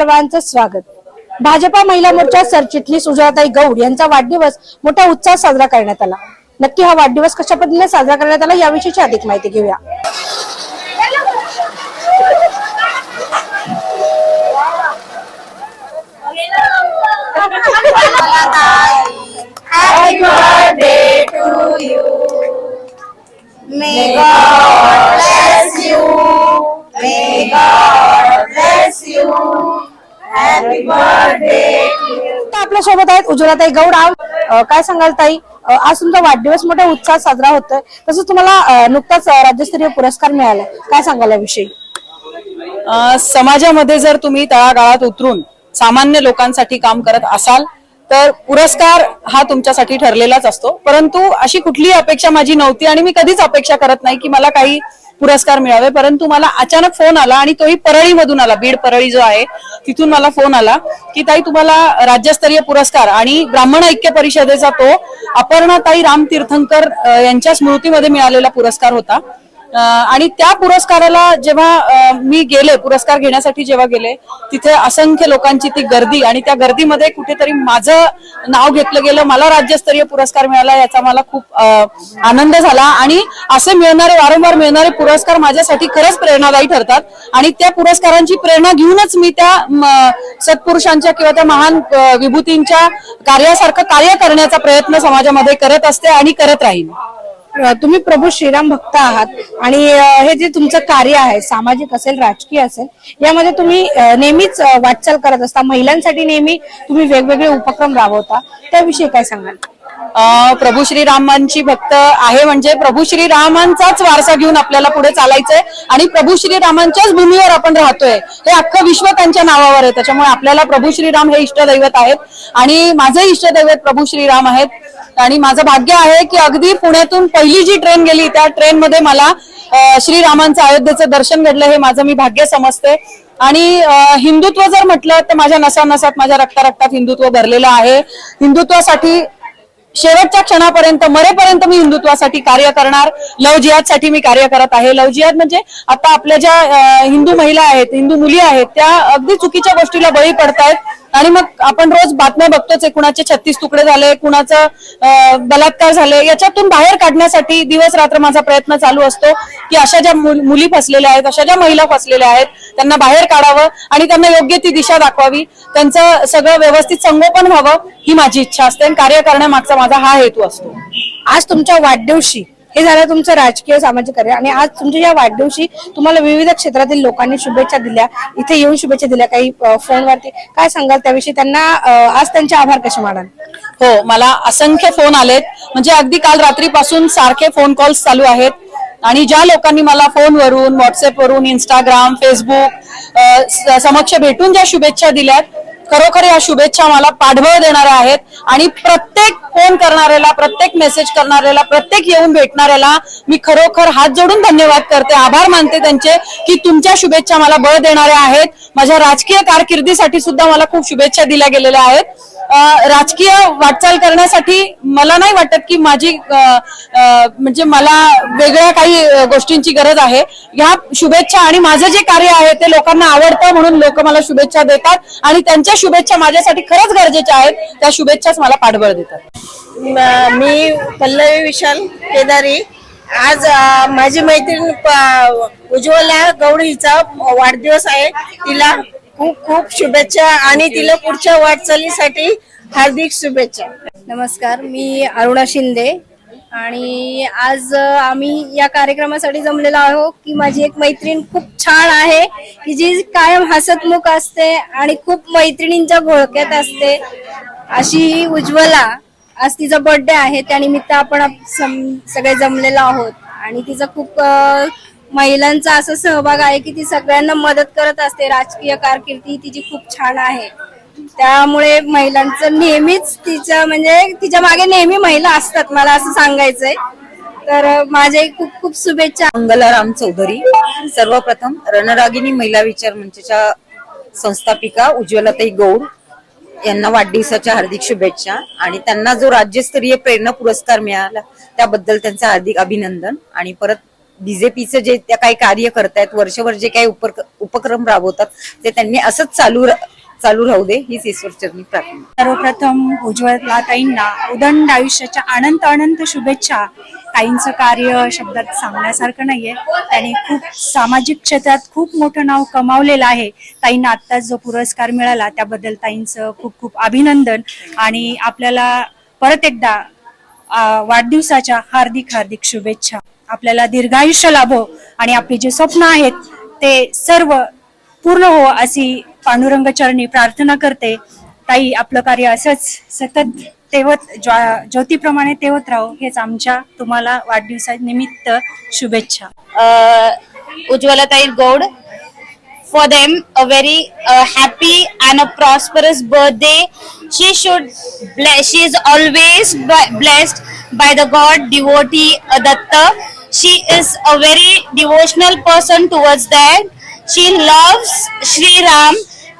सर्वांचं स्वागत. भाजपा महिला मोर्चा सरचिटणीस सुजाताई गौड यांचा वाढदिवस मोठ्या उत्साहात साजरा करण्यात आला. नक्की हा वाढदिवस कशा पद्धतीने साजरा करण्यात आला याविषयीची अधिक माहिती घेऊया. May God bless you. आपल्यासोबत आहेत उज्ज्वलाताई गौड. आज, अं, काय सांगाल ताई? आज तुमचा वाढदिवस मोठ्या उत्साहात साजरा होतोय. तसंच तुम्हाला नुकताच राज्यस्तरीय पुरस्कार मिळाला काय सांगाल याविषयी? अ, समाजामध्ये जर तुम्ही तळागाळात उतरून सामान्य लोकांसाठी काम करत असाल तर पुरस्कार हा तुमच्यासाठी ठरलेलाच असतो. परंतु अशी कुठलीही अपेक्षा माझी नव्हती आणि मी कधीच अपेक्षा करत नाही की मला काही पुरस्कार मिळावे परंतु मला अचानक फोन आला आणि तोही परळीमधून आला. बीड परळी जो आहे तिथून मला फोन आला की ताई तुम्हाला राज्यस्तरीय पुरस्कार आणि ब्राह्मण ऐक्य परिषदेचा तो अपर्णाताई राम तीर्थंकर यांच्या स्मृतीमध्ये मिळालेला पुरस्कार होता. आणि त्या पुरस्काराला जेव्हा मी गेले पुरस्कार घेण्यासाठी जेव्हा गेले तिथे असंख्य लोकांची ती गर्दी आणि त्या गर्दीमध्ये कुठेतरी माझं नाव घेतलं गेलं मला राज्यस्तरीय पुरस्कार मिळाला याचा मला खूप आनंद झाला. आणि असे मिळणारे वारंवार मिळणारे पुरस्कार माझ्यासाठी खरंच प्रेरणादायी ठरतात. आणि त्या पुरस्कारांची प्रेरणा घेऊनच मी त्या सत्पुरुषांच्या किंवा त्या महान विभूतींच्या कार्यासारखं कार्य करण्याचा प्रयत्न समाजामध्ये करत असते आणि करत राहीन. तुम्ही प्रभू श्रीराम भक्त आहात आणि हे जे तुमचं कार्य आहे सामाजिक असेल राजकीय असेल यामध्ये तुम्ही नेहमीच वाटचाल करत असता. महिलांसाठी नेहमी तुम्ही वेगवेगळे उपक्रम राबवता. त्याविषयी काय सांगाल? प्रभू श्रीरामांची भक्त आहे म्हणजे प्रभू श्रीरामांचाच वारसा घेऊन आपल्याला पुढे चालायचंय आणि प्रभू श्रीरामांच्याच भूमीवर आपण राहतोय. हे अख्खं विश्व त्यांच्या नावावर आहे. त्याच्यामुळे आपल्याला प्रभू श्रीराम हे इष्टदैवत आहेत आणि माझे इष्टदैवत प्रभू श्रीराम आहेत. आणि माझं भाग्य आहे की अगदी पुण्यातून पहिली जी ट्रेन गेली त्या ट्रेनमध्ये मला श्रीरामांचं अयोध्येचं दर्शन घडलं हे माझं मी भाग्य समजते. आणि हिंदुत्व जर म्हटलं तर माझ्या नसा नसात माझ्या रक्ता रक्तात हिंदुत्व भरलेलं आहे. हिंदुत्वासाठी शेवटच्या क्षणापर्यंत मरेपर्यंत मी हिंदुत्वासाठी कार्य करणार. लव जिहादसाठी मी कार्य करत आहे. लव जिहाद म्हणजे आता आपल्या ज्या हिंदू महिला आहेत हिंदू मुली आहेत त्या अगदी चुकीच्या गोष्टीला बळी पडतायत. आणि मग आपण रोज बातम्या बघतोच आहे कुणाचे छत्तीस तुकडे झाले कुणाचं बलात्कार झाले याच्यातून बाहेर काढण्यासाठी दिवस रात्र माझा प्रयत्न चालू असतो की अशा ज्या मुली फसलेल्या आहेत अशा ज्या महिला फसलेल्या आहेत त्यांना बाहेर काढावं आणि त्यांना योग्य ती दिशा दाखवावी. त्यांचं सगळं व्यवस्थित संगोपन व्हावं ही माझी इच्छा असते आणि कार्य करण्यामागचा माझा हा हेतू असतो. आज तुमच्या वाढदिवशी हे झालं तुमचं राजकीय सामाजिक कार्य. आणि आज तुमच्या या वाढदिवशी तुम्हाला विविध क्षेत्रातील लोकांनी शुभेच्छा दिल्या. इथे येऊन शुभेच्छा दिल्या काही फोनवरती. काय सांगाल त्याविषयी? त्यांना आज त्यांचे आभार कसे मानाल? हो मला असंख्य फोन आलेत. म्हणजे अगदी काल रात्रीपासून सारखे फोन कॉल्स चालू आहेत. आणि ज्या लोकांनी मला फोनवरून व्हॉट्सअपवरून इंस्टाग्राम फेसबुक समक्ष भेटून ज्या शुभेच्छा दिल्यात खरोखर या शुभेच्छा मला पाठबळ देणाऱ्या आहेत. आणि प्रत्येक फोन करणाऱ्याला प्रत्येक मेसेज करणाऱ्याला प्रत्येक येऊन भेटणाऱ्याला मी खरोखर हात जोडून धन्यवाद करते. आभार मानते त्यांचे की तुमच्या शुभेच्छा मला बळ देणाऱ्या आहेत. माझ्या राजकीय कारकिर्दीसाठी सुद्धा मला खूप शुभेच्छा दिल्या गेलेल्या आहेत. राजकीय वाटचाल करण्यासाठी मला नाही वाटत की माझी म्हणजे मला वेगळ्या काही गोष्टींची गरज आहे. ह्या शुभेच्छा आणि माझं जे कार्य आहे ते लोकांना आवडतं म्हणून लोक मला शुभेच्छा देतात आणि त्यांच्या शुभेच्छा माझ्यासाठी खरंच गरजेच्या आहेत त्या शुभेच्छाच मला पाठबळ देतात. मी पल्लवी विशाल केदारी. आज माझी मैत्रीण उज्ज्वला गौड हिचा वाढदिवस आहे. तिला खूप खूप शुभेच्छा आणि तिला पुढच्या वाटचालीसाठी हार्दिक शुभेच्छा. नमस्कार मी अरुणा शिंदे आणि आज आम्ही या कार्यक्रमासाठी जमलेलो आहोत की माझी एक मैत्रीण खूप छान आहे की जी कायम हसतमुख असते आणि खूप मैत्रिणींच्या घोळक्यात असते. अशी ही उज्ज्वला आज तिचा बर्थडे आहे त्यानिमित्त आपण सगळे जमलेलो आहोत. आणि तिचा खूप महिलांचा असा सहभाग आहे की ती सगळ्यांना मदत करत असते. राजकीय कारकिर्दी तिची खूप छान आहे. त्यामुळे महिलांचं नेहमीच तिच्या म्हणजे तिच्यामागे नेहमी महिला असतात मला असं सांगायचंय. तर माझे खूप खूप शुभेच्छा. मंगलाराम चौधरी सर्वप्रथम रणरागिनी महिला विचार मंचच्या संस्थापिका उज्ज्वलाताई गौड यांना वाढदिवसाच्या हार्दिक शुभेच्छा. आणि त्यांना जो राज्यस्तरीय प्रेरणा पुरस्कार मिळाला त्याबद्दल त्यांचं हार्दिक अभिनंदन. आणि परत बीजेपीचं जे त्या काही कार्य करतायत वर्षभर जे काही उपक्रम राबवतात ते त्यांनी असंच चालू चालू राहू दे हीच ईश्वरचरणी प्रार्थना. सर्वप्रथम उज्ज्वला ताईंना उदंड आयुष्याच्या अनंत अनंत शुभेच्छा. ताईंचं कार्य शब्दात सांगण्यासारखं नाहीये. त्यांनी खूप सामाजिक क्षेत्रात खूप मोठं नाव कमावलेलं आहे. ताईंना आत्ताच जो पुरस्कार मिळाला त्याबद्दल ताईंचं खूप खूप अभिनंदन. आणि आपल्याला परत एकदा वाढदिवसाच्या हार्दिक हार्दिक शुभेच्छा. आपल्याला दीर्घायुष्य लाभो आणि आपली जे स्वप्न आहेत ते सर्व पूर्ण हो अशी पांडुरंग चरणी प्रार्थना करते. ताई आपलं कार्य असंच सतत तेवत ज्वा ज्योतीप्रमाणे तेवत राहो. हेच आमच्या तुम्हाला वाढदिवसा निमित्त शुभेच्छा. उज्ज्वला ताई Gaud for them a very happy and a prosperous birthday she should bless she is always blessed by the god devotee Datta She is a very devotional person towards that. She loves Sri Ram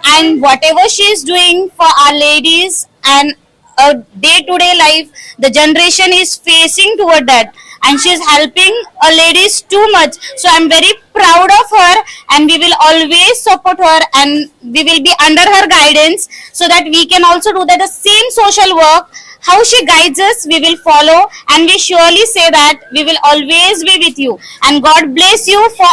and whatever she is doing for our ladies and a day-to-day life, the generation is facing toward that and she is helping a ladies too much so i'm very proud of her and we will always support her and we will be under her guidance so that we can also do that the same social work how she guides us we will follow and we surely say that we will always be with you and god bless you for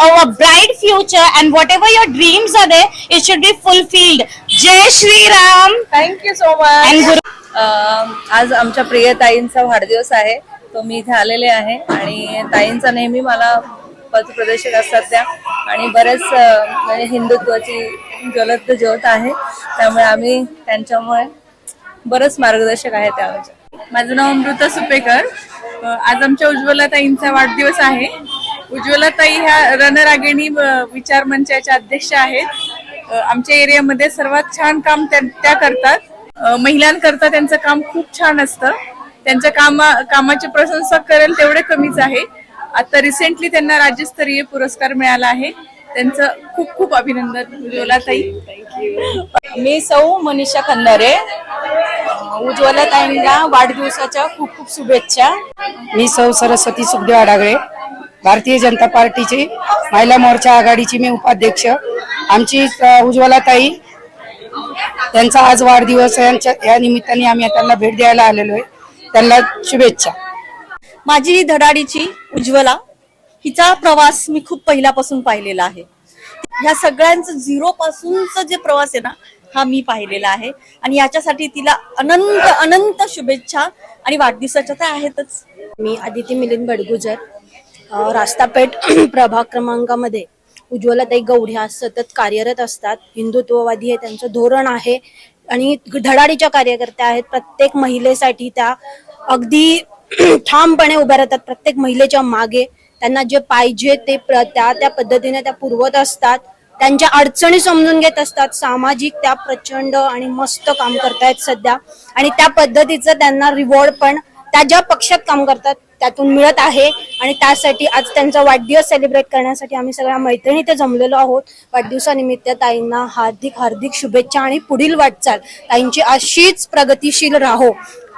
our bright future and whatever your dreams are there it should be fulfilled jai shri ram thank you so much and guru um, आज आमच्या प्रिय ताईंचा वाढदिवस आहे तो मी इथे आलेले आहे आणि ताईंचा नेहमी मला पथप्रदर्शक असतात त्या आणि बरेच म्हणजे हिंदुत्वाची ज्वलत ज्योत आहे त्यामुळे आम्ही त्यांच्यामुळे बरंच मार्गदर्शक आहे त्या माझं नाव अमृता सुपेकर. आज आमच्या उज्ज्वला ताईंचा वाढदिवस आहे. उज्ज्वला ताई ह्या रणरागिणी विचार मंचाच्या अध्यक्ष आहेत. आमच्या एरियामध्ये सर्वात छान काम त्या त्या करतात. महिलांकरता त्यांचं काम खूप छान असतं. त्यांच्या कामा कामाची प्रशंसा करेल तेवढे कमीच आहे. आता रिसेंटली त्यांना राज्यस्तरीय पुरस्कार मिळाला आहे. त्यांचं खूप खूप अभिनंदन उज्ज्वला ताई. मी सौ मनीषा खंदारे. उज्ज्वला ताईंना वाढदिवसाच्या खूप खूप शुभेच्छा. मी सौ सरस्वती सुखदेव आडागळे भारतीय जनता पार्टीची महिला मोर्चा आघाडीची मी उपाध्यक्ष. आमची उज्ज्वला ताई त्यांचा आज वाढदिवस यांच्या या निमित्ताने आम्ही त्यांना भेट द्यायला आलेलो आहे. त्यांना शुभेच्छा. माझी धडाडीची उज्ज्वला हिचा प्रवास मी खूप पहिल्यापासून पाहिलेला आहे. ह्या सगळ्यांचं झिरो पासूनच जे प्रवास आहे ना हा मी पाहिलेला आहे. आणि याच्यासाठी तिला अनंत अनंत शुभेच्छा आणि वाढदिवसाच्या तर आहेतच. मी आदिती मिलिंद बडगुजर रास्तापेठ प्रभाग क्रमांकामध्ये उज्ज्वलाताई गौड ह्या सतत कार्यरत असतात. हिंदुत्ववादी हे त्यांचं धोरण आहे. आणि धडाडीच्या कार्यकर्त्या आहेत. प्रत्येक महिलेसाठी त्या अगदी ठामपणे उभ्या राहतात. प्रत्येक महिलेच्या मागे त्यांना जे पाहिजे ते प्र- त्या त्या पद्धतीने त्या पुरवत असतात. त्यांच्या अडचणी समजून घेत असतात. सामाजिक त्या प्रचंड आणि मस्त काम करतायत सध्या. आणि त्या पद्धतीचं त्यांना रिवॉर्ड पण त्या ज्या पक्षात काम करतात त्यातून मिळत आहे. आणि त्यासाठी आज त्यांचा वाढदिवस सेलिब्रेट करण्यासाठी आम्ही सगळ्या मैत्रिणी इथे जमलेलो आहोत. वाढदिवसानिमित्त ताईंना हार्दिक हार्दिक शुभेच्छा आणि पुढील वाटचाल. ताईंची अशीच प्रगतिशील राहो.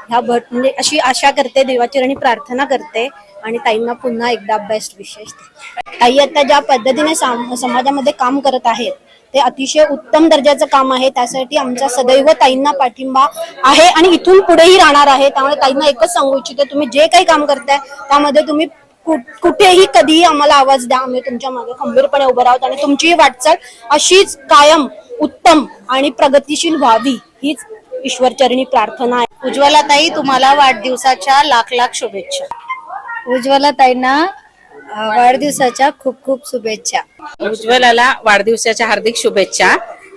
ह्या भट म्हणजे अशी आशा करते देवाचरणी प्रार्थना करते आणि ताईंना पुन्हा एकदा बेस्ट विशेष ताई आता ज्या पद्धतीने साम- समाजामध्ये काम करत आहेत ते अतिशय उत्तम दर्जाचं काम आहे. त्यासाठी आमचा सदैव ताईंना पाठिंबा आहे आणि इथून पुढेही राहणार आहे. त्यामुळे ताईंना एकच सांगू इच्छितो तुम्ही जे काही काम करताय त्यामध्ये तुम्ही कुठेही कधीही आम्हाला आवाज द्या. आम्ही तुमच्या मागे खंबीरपणे उभं राहतो आणि तुमचीही वाटचाल अशीच कायम उत्तम आणि प्रगतिशील व्हावी हीच ईश्वरचरणी प्रार्थना आहे. उज्ज्वला ताई तुम्हाला वाढदिवसाच्या लाख लाख शुभेच्छा. उज्ज्वला ताईंना वाढदिवसाच्या खूप खूप शुभेच्छा. उज्ज्वलाला वाढदिवसाच्या हार्दिक शुभेच्छा.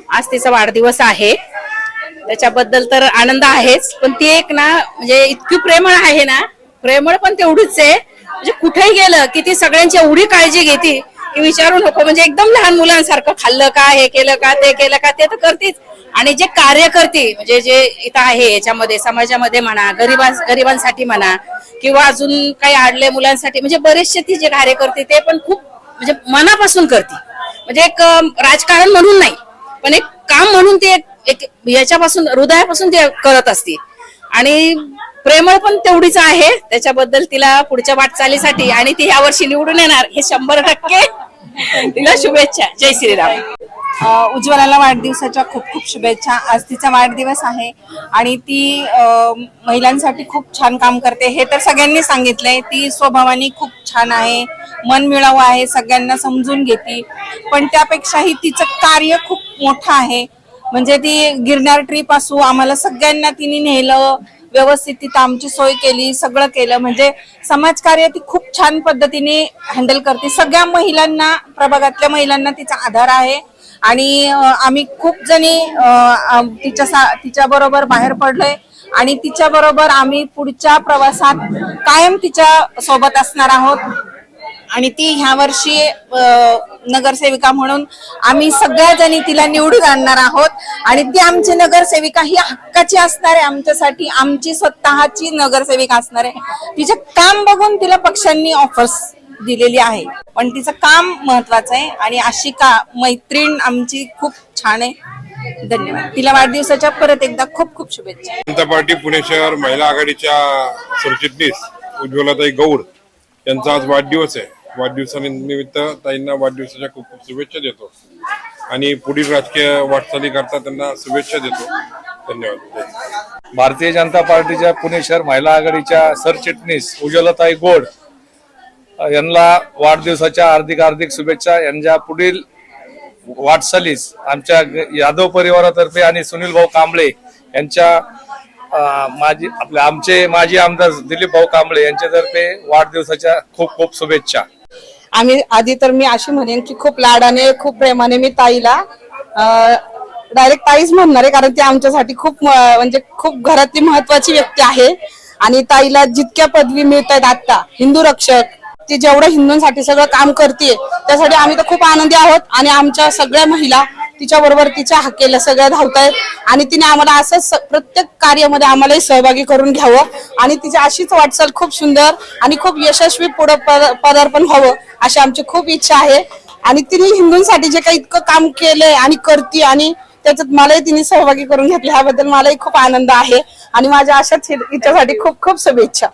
आज तिचा वाढदिवस आहे. त्याच्याबद्दल तर आनंद आहेच पण ती एक ना म्हणजे इतकी प्रेमळ आहे ना प्रेमळ पण तेवढीच आहे. म्हणजे कुठेही गेलं की ती सगळ्यांची एवढी काळजी घेते. की विचारू नको. म्हणजे एकदम लहान मुलांसारखं खाल्लं का हे केलं का ते केलं का ते तर करतेच. आणि जे कार्य करते म्हणजे जे इथं आहे याच्यामध्ये समाजामध्ये म्हणा गरिबां गरिबांसाठी म्हणा किंवा अजून काही आडले मुलांसाठी म्हणजे बरेचसे ती जे कार्य करते ते पण खूप म्हणजे मनापासून करते. म्हणजे एक राजकारण म्हणून नाही पण एक काम म्हणून ते एक- एक याच्यापासून हृदयापासून ते करत असते. आणि प्रेमळ पण तेवढीच आहे त्याच्याबद्दल तिला पुढच्या वाटचालीसाठी आणि ती ह्या वर्षी निवडून येणार हे शंभर टक्के. तिला शुभेच्छा. जय श्रीराम. उज्ज्वलाला वाढदिवसाच्या खूप खूप शुभेच्छा. आज तिचा वाढदिवस आहे आणि ती महिलांसाठी खूप छान काम करते. हे तर सगळ्यांनी सांगितलंय. ती स्वभावाने खूप छान आहे. मन मिळावं आहे सगळ्यांना समजून घेते. पण त्यापेक्षाही तिचं कार्य खूप मोठं आहे. म्हणजे ती गिरनार ट्रीप असू आम्हाला सगळ्यांना तिने नेलं. व्यवस्थित तिथं आमची सोय केली सगळं केलं. म्हणजे समाजकार्य ती खूप छान पद्धतीने हँडल करते. सगळ्या महिलांना प्रभागातल्या महिलांना तिचा आधार आहे. आणि आम्ही खूप जणी तिच्या सा तिच्या बरोबर बाहेर पडलोय. आणि तिच्या बरोबर आम्ही पुढच्या प्रवासात कायम तिच्या सोबत असणार आहोत. आणि ती ह्या वर्षी नगरसेविका म्हणून आम्ही सगळ्या जणी तिला निवडून आणणार आहोत. आणि ती आमची नगरसेविका ही हक्काची असणार आहे आमच्यासाठी. आमची स्वतःची नगरसेविका असणार आहे. तिचे काम बघून तिला पक्षांनी ऑफर्स दिलेली आहे. पण तिचं काम महत्वाचं आहे. आणि अशी का मैत्रीण आमची खूप छान आहे. धन्यवाद. तिला वाढदिवसाच्या परत एकदा खूप खूप शुभेच्छा. जनता पार्टी पुणे शहर महिला आघाडीच्या सरचिटणीस उज्ज्वलाताई गौड यांचा आज वाढदिवस आहे. वाढदिवसानिमित्त ताईंना वाढदिवसाच्या खूप खूप शुभेच्छा देतो. आणि पुढील राजकीय वाटचाली करता त्यांना शुभेच्छा देतो. धन्यवाद. भारतीय जनता पार्टीच्या पुणे शहर महिला आघाडीच्या सरचिटणीस उज्ज्वलताई गोड यांना वाढदिवसाच्या हार्दिक हार्दिक शुभेच्छा. यांच्या पुढील वाटचालीस आमच्या यादव परिवारातर्फे आणि सुनील भाऊ कांबळे यांच्या माझी आपले आमचे माजी आमदार दिलीप भाऊ कांबळे यांच्यातर्फे वाढदिवसाच्या खूप खूप शुभेच्छा. आम्ही आधी तर मी अशी म्हणेन की खूप लाडाने खूप प्रेमाने मी ताईला डायरेक्ट ताईच म्हणणार आहे कारण ती आमच्यासाठी खूप म्हणजे खूप घरातली महत्वाची व्यक्ती आहे. आणि ताईला जितक्या पदवी मिळत आहेत आता हिंदू रक्षक ती जेवढं हिंदूंसाठी सगळं काम करते त्यासाठी आम्ही तर खूप आनंदी आहोत. आणि आमच्या सगळ्या महिला तिच्या बरोबर तिच्या हक्केला सगळ्या धावतायत. आणि तिने आम्हाला असंच प्रत्येक कार्यामध्ये आम्हालाही सहभागी करून घ्यावं. आणि तिची अशीच वाटचाल खूप सुंदर आणि खूप यशस्वी पुढे पदार्पण व्हावं अशी आमची खूप इच्छा आहे. आणि तिने हिंदूंसाठी जे काही इतकं काम केलंय आणि करते आणि त्याच्यात मलाही तिने सहभागी करून घेतली ह्याबद्दल मलाही खूप आनंद आहे. आणि माझ्या अशाच हिच्यासाठी खूप खूप शुभेच्छा.